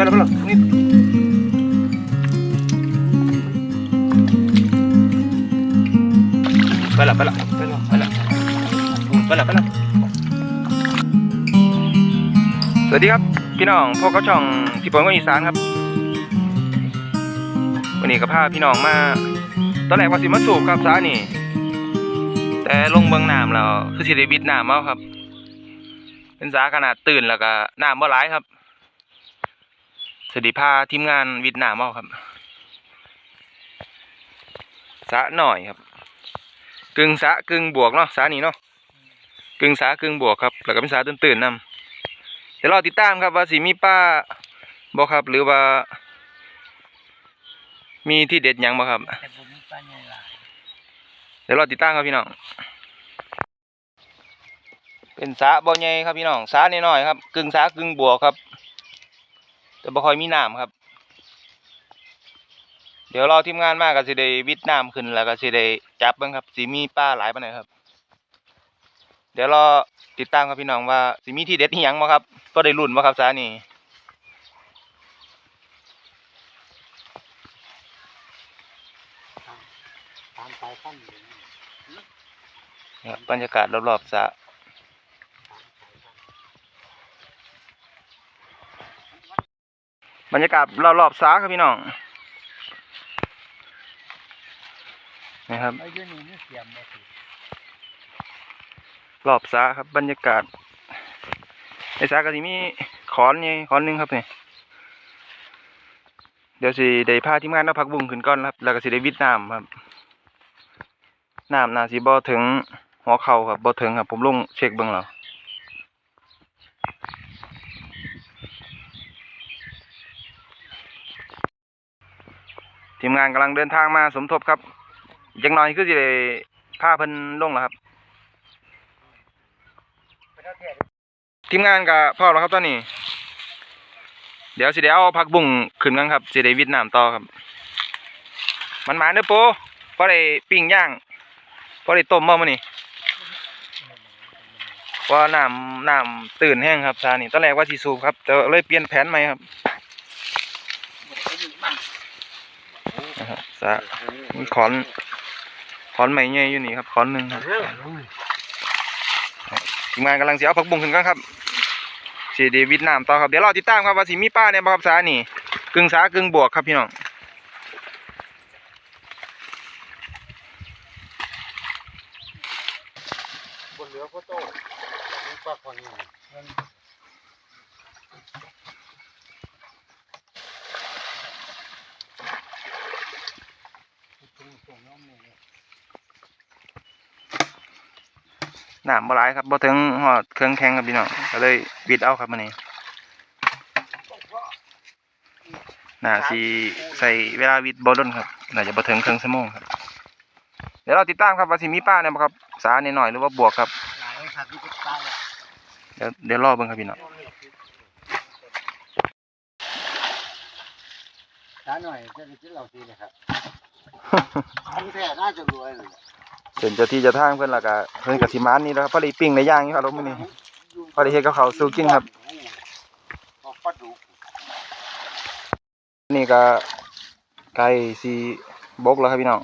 ไปแล้วไปแล้วนี่ไปแล้วไปแล้วไปแล้วไปแล้วสวัสดีครับ พี่น้องพวกเขาช่องที่ผมก็อีสานครับ วันนี้ก็พาพี่น้องมา ตอนแรกว่าสิมาสูบครับสานี่ แต่ลงเบื้องน้ำแล้วคือสิได้วิดน้ำเอาครับ เป็นสาขนาดตื่นแล้วก็น้ำบ่หลายครับ สวัสดีพาทีมงานวิดน้ำเอาครับสะหน่อยครับ กึ่งสะกึ่งบวกเนาะสานี่เนาะกึ่งสากึ่งบวกครับแล้วก็เป็นสาตื่นตื่นๆนํเดี๋ยวรอติดตามครับว่าสิมีป้าบ่ครับ หรือว่า มีที่เด็ดยังบ่ครับเดี๋ยวรอติดตามครับพี่น้องเป็นสะบ่อใหญ่ครับพี่น้องสะน้อยๆครับ กึ่งสะกึ่งบัวครับ แต่บ่ค่อยมีน้ำครับ เดี๋ยวรอทีมงานมาก็สิได้วิดน้ำขึ้นแล้วก็สิได้จับเบิ่งครับสิมีปลาหลายปานใดครับ เดี๋ยวรอติดตามครับพี่น้องว่าสิมีที่เด็ดอีหยังบ่ครับก็ได้ลุ้นบ่ครับสระนี้ตามสายพันธุ์อยู่นี่ครับบรรยากาศรอบๆสระ บรรยากาศรอบๆสระครับพี่น้องนะครับรองนี้าครับบรรยากาศในสระก็สิมีขอนนี่ขอนหนึงครับเนี่ยเดี๋ยวสิได้พาทีมงานเอาผักบุ้งขึ้นก่อนครับ แล้วก็สิได้วิดน้ำครับน้ำน่าสิบ่อถึงหัวเข่าครับบ่อถึงครับ ผมลงเช็คเบิ่งแล้ว ทีมงานกำลังเดินทางมาสมทบครับอีกจักหน่อยคือสิได้พาเพิ่นลงแล้วครับ ทีมงานกับพ่อแล้วครับตอนนี้ เดี๋ยวสิเดี๋ยวเอาผักบุ้งขึ้นกันครับสิได้วิดน้ำต่อครับ มันมาเด้อโปพอได้ปิ้งย่างพอได้ต้มบ่มื้อนี้เพราะว่าน้ำน้ำตื่นแห้งครับซานี่ตอนแรกว่าสิสูบครับแต่เลยเปลี่ยนแผนใหม่ครับ นะมีขอนขอนใหม่ใหญ่อยู่นี่ครับขอนหนึ่งครับทีมงานกำลังเสียเอาผักบุ้งขึ้นกันครับสีเดวิดน้ำต่อครับเดี๋ยวรอติดตามครับว่าสิมีป้าเนี่ยบ่ครับสานี่กึ่งสากึ่งบวกครับพี่น้องบนเรือพ่อโตมีปลาคนอยู่มันส่งน้องเมย์ น้ำบ่หลายครับบ่ถึงหอดเครื่องแข็งครับพี่น้องก็เลยวิดเอาครับมื้อนี้น่าสิใส่เวลาวิดบ่ดนครับน่าจะบ่ถึงครึ่งชั่วโมงครับ เดี๋ยวเราติดตามครับว่าสิมีป้าเนี่ยบ่ครับ สานี่หน่อยหรือว่าบวกครับหลายครับที่จะตายแล้วเดี๋ยวเดี๋ยวรอเบิ่งครับพี่น้องช้าหน่อยจะไปกินเหล้าทีนะครับทั้งแท้น่าจะรวยเลย เป็นเจ้าที่เจ้าทางเพิ่อนและก็เพิ่อนก็สิมานี่แหล้วครับพอด้ปิ้งได้ย่างอยู่ครับมื้อนี้พอด้เฮ็ดกับข้าวสู่กินครับ นี่ก็ไก่สีบกแล้วครับพี่น้อง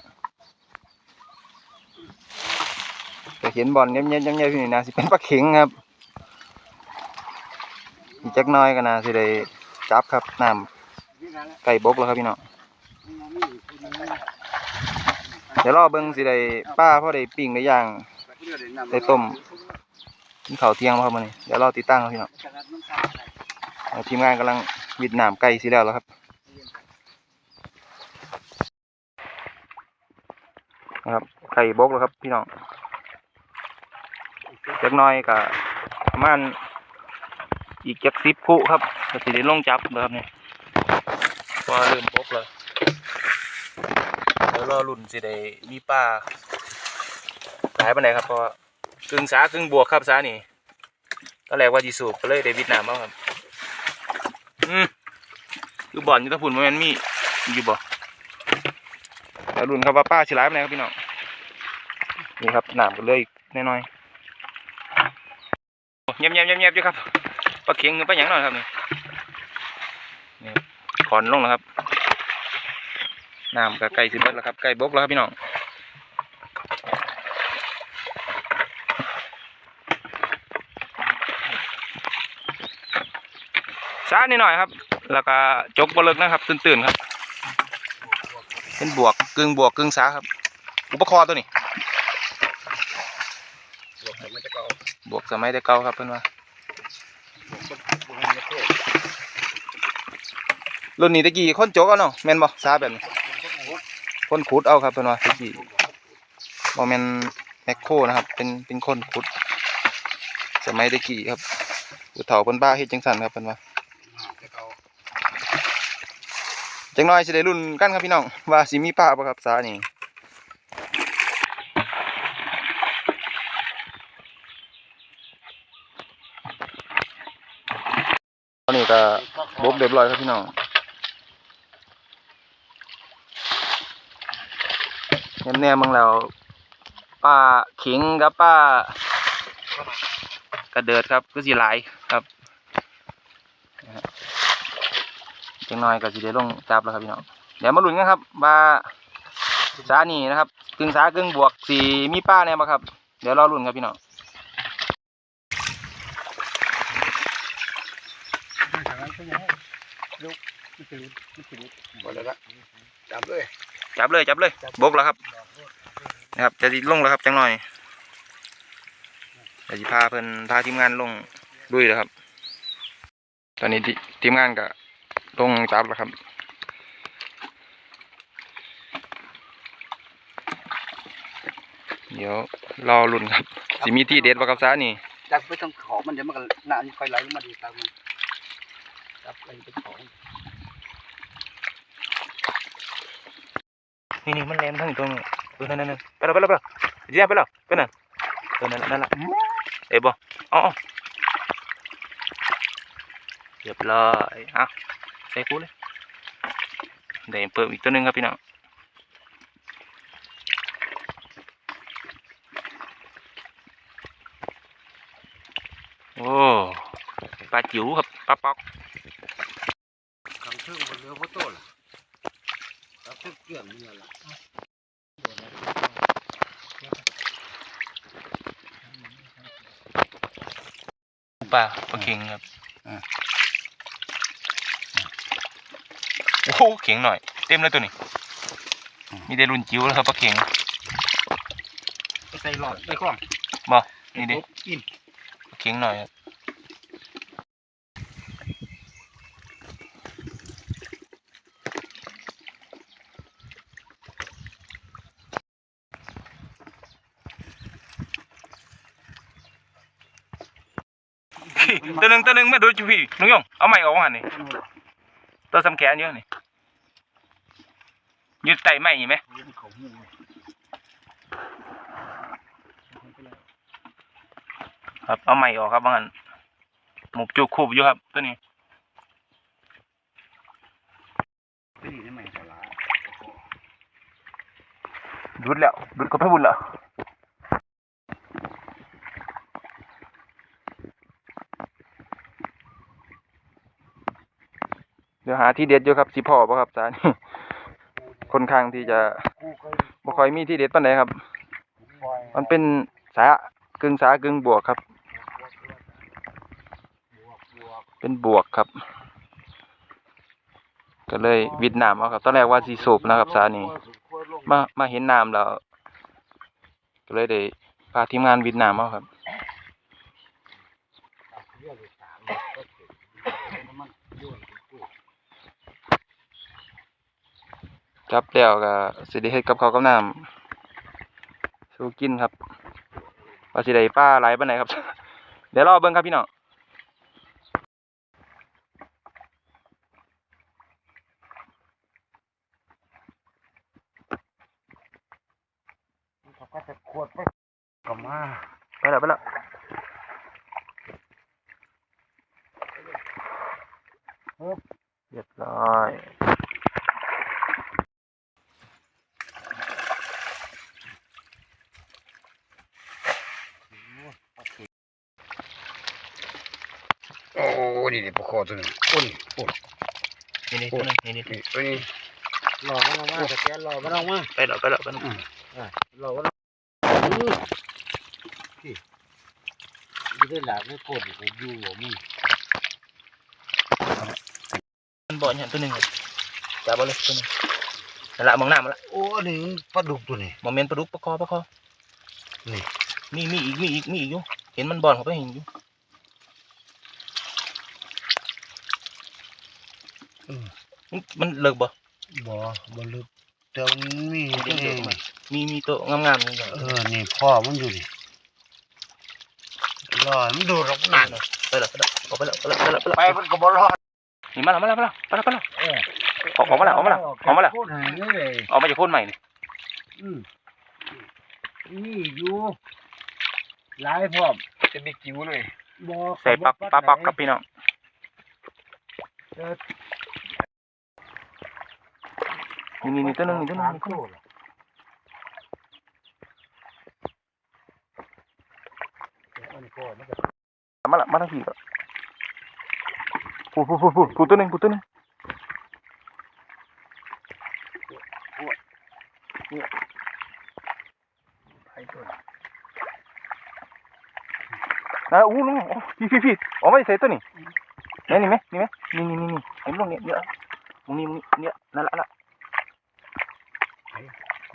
แต่เห็นบอลเงียบๆเงียบๆอยู่นี่นะสิเป็นปลาเข็งครับอีกจักหน้อยก็น่าสิได้จับครับน้นี่นั่นแหละำไก่บกแล้วครับพี่น้อง เดี๋ยวรอเบิ่งสิได้ป้าพ่อได้ปิ้งได้ย่างได้ต้มกินข้าวเที่ยงบ่ครับมื้อนี้เดี๋ยวรอติดตั้งครับพี่น้องทีมงานกำลังวิดน้ำไก่สิแล้วแล้วครับนะครับไก่บกแล้วครับพี่น้องเล็กน้อยก็ประมาณอีกจักสิบคู่ครับก็สิได้ลงจับนะครับเนี่ยพอเริ่มบกเลยเดี๋ยว รอรุ่นสิได้มีปลาหลายปานใดครับเพราะว่ากึ่งสากึ่งบวกครับสานี่ตอนแรกว่าจีสูบก็เลยได้วิดน้ำเอาครับอืมคือบ่อนยู่ตะพุ่นมันมีอยู่บ่แล้วรุ่นครับว่าป้าสิหลายปานใดครับพี่น้องนี่ครับน้ำก็เลยน้อยๆเงียบเงียบเงียบเงียบอยู่ครับปลาเข็งหรือปลาหยังหน่อยครับนี่นี่ขอนลงนะครับ น้ำก็ใกล้สิเบิดแล้วครับใกล้บกแล้วครับพี่น้องช้านิดหน่อยครับ แล้วก็จกบเลิกนะครับ ตื่นๆครับ เป็นบวกกึ่งบวกกึ่งสาครับ อุปกรณ์ตัวนี้บวกแต่มันจะเก่าบวกสมัยแต่เก่าครับเพื่อนว่ารุ่นนี้ตะกี้คนโจกเอาเนาะแม่นบ่สาแบบนี้ คนขุดเอาครับเพื่อนว่าตะกี้บ่แม่นแมคโครนะครับ เป็นเป็นคนขุด สมัยตะกี้ครับผู้เฒ่าเพิ่นบ้าเฮ็ดจังซั่นครับเพิ่นว่าจะเก่าจังน้อยสิได้รุ่นกันครับพี่น้องว่าสิมีป้าบ่ครับสานี่ตอนนี้ก็บกเรียบร้อยครับพี่น้อง แน่ๆมึงแล้วป้าขิงกับป้ากระเดิดครับก็สิหลายครับนะฮะจังน้อยก็สิได้ลงจับแล้วครับพี่น้องเดี๋ยวมาลุ้นกันครับว่าสานี่นะครับกึ่งสากึ่งบวกสีมีป้าแน่บ่ครับ เดี๋ยวรอลุ้นครับพี่น้องทางนั้นก็ยังลุกไม่ถึงไม่ถึงหมดแล้วละจับเลยจับเลยจับเลยบกแล้วครับ นะครับจะสิลงแล้วครับจังหน่อยจะสิพาเพิ่นพาทีมงานลงดุยแล้วครับ ตอนนี้ทีทีมงานก็ลงจับแล้วครับเดี๋ยวรอลุ้นครับสิมีที่เด็ดบ่ครับซานี่จับไปต้องของมันเดี๋ยวมันก็นานค่อยไหลลงมาดีตามมันจับไปเป็นของนี่นี่มันแลนทั้งตรงนี้เออนั่นนั่นนั่นไปแล้วไปแล้วไปแล้วเจียไปแล้วไปนั่ นเออนั่นนั่นละเอ้ยบ่เอาเอาเรียบร้อยเอาใส่กูเลยเดี๋ยวเพิ่มอีกตัวห ปลาปลาเข็งครับโอ้โหเข็งหน่อย เต็มเลยตัวนี้ มีแต่รุ่นจิ๋วแล้วครับปลาเข็งใส่หลอดใส่ข้องบ่นี่เดิกินปลาเข็งหน่อยครับ ตัวหนึ่งตัวหนึ่งมาดูจิพี่นุ้งยงเอาใหม่ออกมาหันนี่ตัวสำแขนเยอะนี่ยืดไตใหม่ไหมของหมครับเอาใหม่ออกครับบางอันหมกจุกคูบอยู่ครับตัวนี้ด้ไหมสาระดุดแล้วดุดก็ไปบุญแล้ว เดี๋ยวหาที่เด็ดอยู่ครับสิพ่อป่ะครับจานค่อนข้างที่จะกูเคยบ่ค่อยมีที่เด็ดปานใดครับ มันเป็นสากึ่งสากึ่งบวกครับ เป็นบวกครับ ก็เลยวิดน้ำเอาครับ ตอนแรกว่าสีสูบนะครับ สานี่มามาเห็นน้ำแล้วก็เลยได้พาทีมงานวิดน้ำเอาครับ เรื่องสามก็ถึงมันโยนกู จับแล้วก็สิได้เฮ็ดกับเข้าวกับน้ำสู้กินครับว่าสิได้ป้าหลายปานไหนครับ เดี๋ยวรอเบิ่งครับพี่น้องเขาก็จะขวดไปก็มาไปแล้วไปแล้วเรียบร้อย โอ้นี่นี่ปลาคอตัวนึงโอ้นี่โอ้นี่นี่ตัวนึงนี่นี่ไปรอมันออกมาแต่แกรอมันออกมาไปแล้วไปแล้วไปแล้วรอมันออกมาพี่ไม่ได้หลับไม่กดผมอยู่หัวมึงมันบ่อเนี่ยตัวหนึงจับเอาเลยตัวหนึงนั่นละมองหน้ามันละโอ้นี่มันปลาดุกตัวนี้มองเมนปลาดุกปลาคอปลาคอนี่มีมีอีกมีอีกมีอีกอยู่เห็นมันบ่อนเขาไปเห็นอยู่ มมันมันเลิกบ่บ่บ่ลึกแต่มันมีตัวเองมีมีตัวงามๆนี่อย่างเออนี่พ่อมันอยู่นี่รอมันดูดออกนั่นไปแล้วไปแล้วออกไปแล้วไปแล้วไปแล้วไปไปแล้วมันก็บ่รอดนี่มาแล้วมาแล้วมาแล้วไปแล้วไปแล้วเออออกออกมาแล้วออกมาแล้วออกมาแล้วพูดให้เลยออกมาจากโพ่นใหม่นี่อืมนี่อยู่หลายพร้อมจะมีกิ้วเลยบ่ใส่ปักปลาปักครับพี่น้อง เออนี่นี่นี่ตัวหนึงนี่ตัวหนึงสามนี่ตัวหนึงตัวล่ะเดี๋ยวอันนี้ก็มันก็มาละมาทั้งทีก็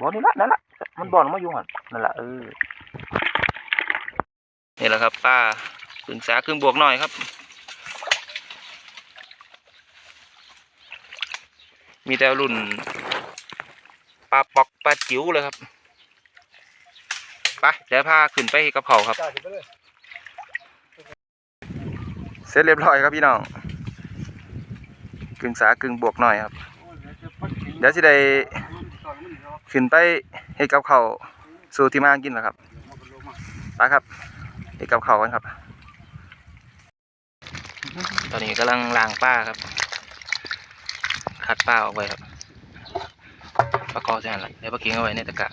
พูดพูดพูดพูดพูดตัวหนึงพูดตัวหนึงนะอู้น้องโอ้พี่พี่พี่ออกมาใส่ตัวนี้นี่นี่ไหมนี่ไหมนี่นี่นี่นี่เห็นตรงนี้เนี่ยมึงนี่มึงเนี่ยนั่นละนั่นละบ่นี่ละนั่นละมันบ่อนมาอยู่หันนั่นละเออนี่แหละครับป้าปรึกษาครึ่งบวกหน่อยครับ มีแต่รุ่นปลาปอกปลาจิ๋วเลยครับไปเดี๋ยวพาขึ้นไปกับเขาครับจ่ายไปเลยเสร็จเรียบร้อยครับพี่น้องกึ่งสากึ่งบวกหน่อยครับ เดี๋ยวสิได้ ขึ้นไปเฮ็ดกับเขาสู่ที่มากินแล้วครับไปครับเฮ็ดกับเขากันครับ ตอนนี้กำลังล้างป้าครับ คัดป้าออกไปครับปลากอใส่หันละเดี๋ยวปลาเค็งเอาไว้ในตะกร้า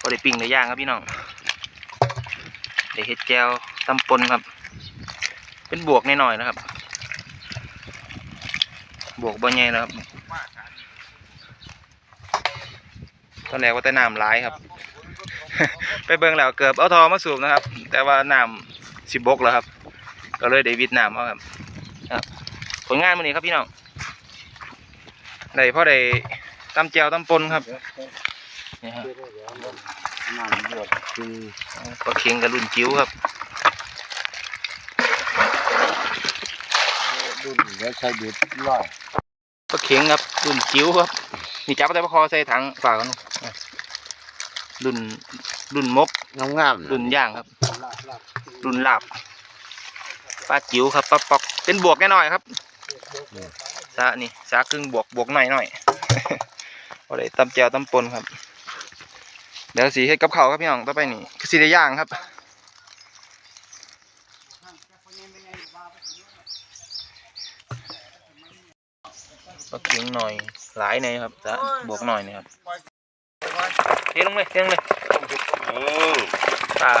พอได้ปิ้งได้ย่างครับพี่น้องเดี๋ยวเฮ็ดแจวตำปนครับ เป็นบวกหน่อยๆนะครับ บวกบ่ใหญ่นะครับตอนแรกว่าแต่น้ำหลายครับ ไปเบิ่งแล้วเกือบเอาทอมาสูบนะครับ แต่ว่าน้ำสิบกแล้วครับ ก็เลยได้วิดน้ำเอาครับครับ ผลงานวันนี้ครับพี่น้องได้พ่อได้ตำแจวตำปนครับนี่ฮะน้ำบวกคือปลาเค็งกับรุ่นจิ๋วครับ ดุน เดี๋ยวใช้เบ็ดร้อยปลาเข็งครับรุ่นจิ๋วครับนี่จับแต่ปลาคอใส่ถังฝากกันนะรุ่นรุ่นมกงามงามรุ่นย่างครับ รุ่นลาบปลาจิ๋วครับปลาปอกเป็นบวกแน่หน่อยครับซานี่ซาครึ่งบวกบวกหน่อยหน่อยเอาเลยตำแจวตำปนครับเดี๋ยวสีเฮ็ดกับข้าวครับพี่น้องต่อไปนี่คือสีได้ย่างครับ ปลาเข็งหน่อยหลายในอยครับซะบวกหน่อยนี่ครับเทลงเลยเทลงเลยเออปลา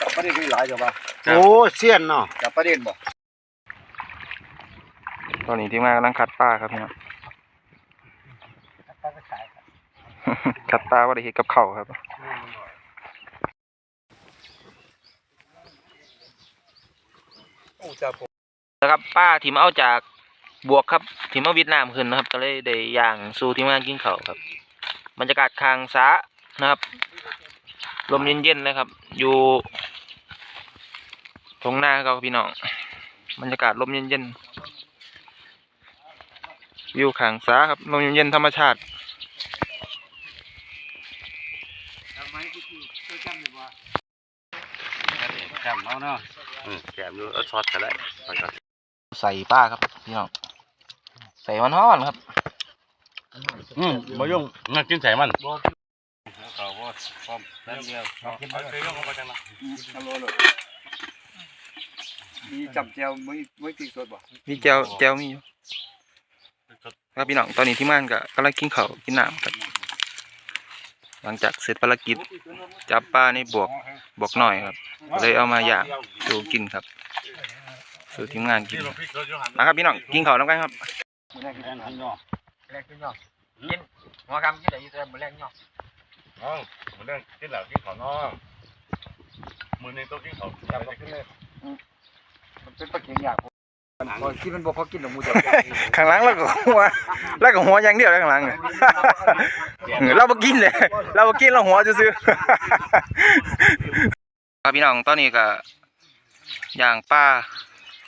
จับประเด็นหลายจังป่ะครับโอ้เสียนเนาะจับประเด็นบ่ตอนนี้ทีมงานกำลังคัดปลาครับพี่น้องคัดปลาว่าได้เฮ็ดกับข้าวครับโอ้จับผมนะครับป้าที่มาเอาจาก บวกครับที่มาวิดน้ำขึ้นนะครับ ก็เลยได้ย่างสู่ทีมงานกินข้าวครับ บรรยากาศคางสานะครับ ลมเย็นๆเลยครับ อยู่ทงหน้าเขาครับพี่น้อง บรรยากาศลมเย็นๆ วิวขางสาครับ ลมเย็นๆธรรมชาติทำไมกูคือจำอยู่บ่จำเอาเนาะอืมแกมดูเอาช็อตก็ได้ไปก่อนใส่ป้าครับพี่น้อง ใส่มันฮ้อนครับ อืมบ่ยุ่งงักกินใส่มันเขาว่าพร้อมแล้วเดียวเอากินไปเคยยุ่งกับมันจังละทำโลเลยมีจับแจวไม่ไม่ติดสดบ่มีแจวแจวมีอยู่ครับพี่น้องตอนนี้ที่ม่านก็กำลังกินข้าวกินน้ำครับหลังจากเสร็จภารกิจจับปลาในบวกบวกหน่อยครับ เลยเอามาย่างสู่กินครับ สู่ทีมงานกินมาครับพี่น้องกินข้าวน้ำกันครับ แรกกินอันเนาะแรงขึ้นยอดกินหัวกำกินได้อยี่แต่มือแรงยอดน้องมือเรื่องกินเหล้ากินข้าวน้องมือหนึงต้องกินข้าวจับก็ขึ้นเลยมันเป็นปลาเข็งยากมันพอกินมันบ่พอกินหรอกมูจะข้างหลังแล้วก็หัวแล้วก็หัวอย่างเดียวแล้วข้างหลังเนี่ยเราบ่กินเลยเราบ่กินเราหัวซื่อๆครับพี่น้องตอนนี้ก็ย่างปลา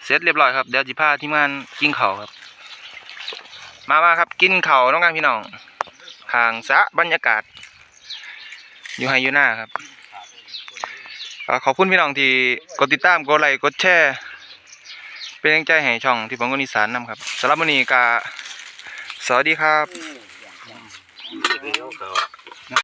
เสร็จเรียบร้อยครับเดี๋ยวจิพาทีมงานกินข้าวครับ มามาครับกินเข่าน้องกันพี่น้องห่างสะบรรยากาศ อยู่ไฮยูน่าครับขอบคุณพี่น้องที่กดติดตามกดไลค์กดแชร์เป็นกำลังใจให้ช่องที่ผมคนอีสานนำครับสำหรับวันนี้กาสวัสดีครับ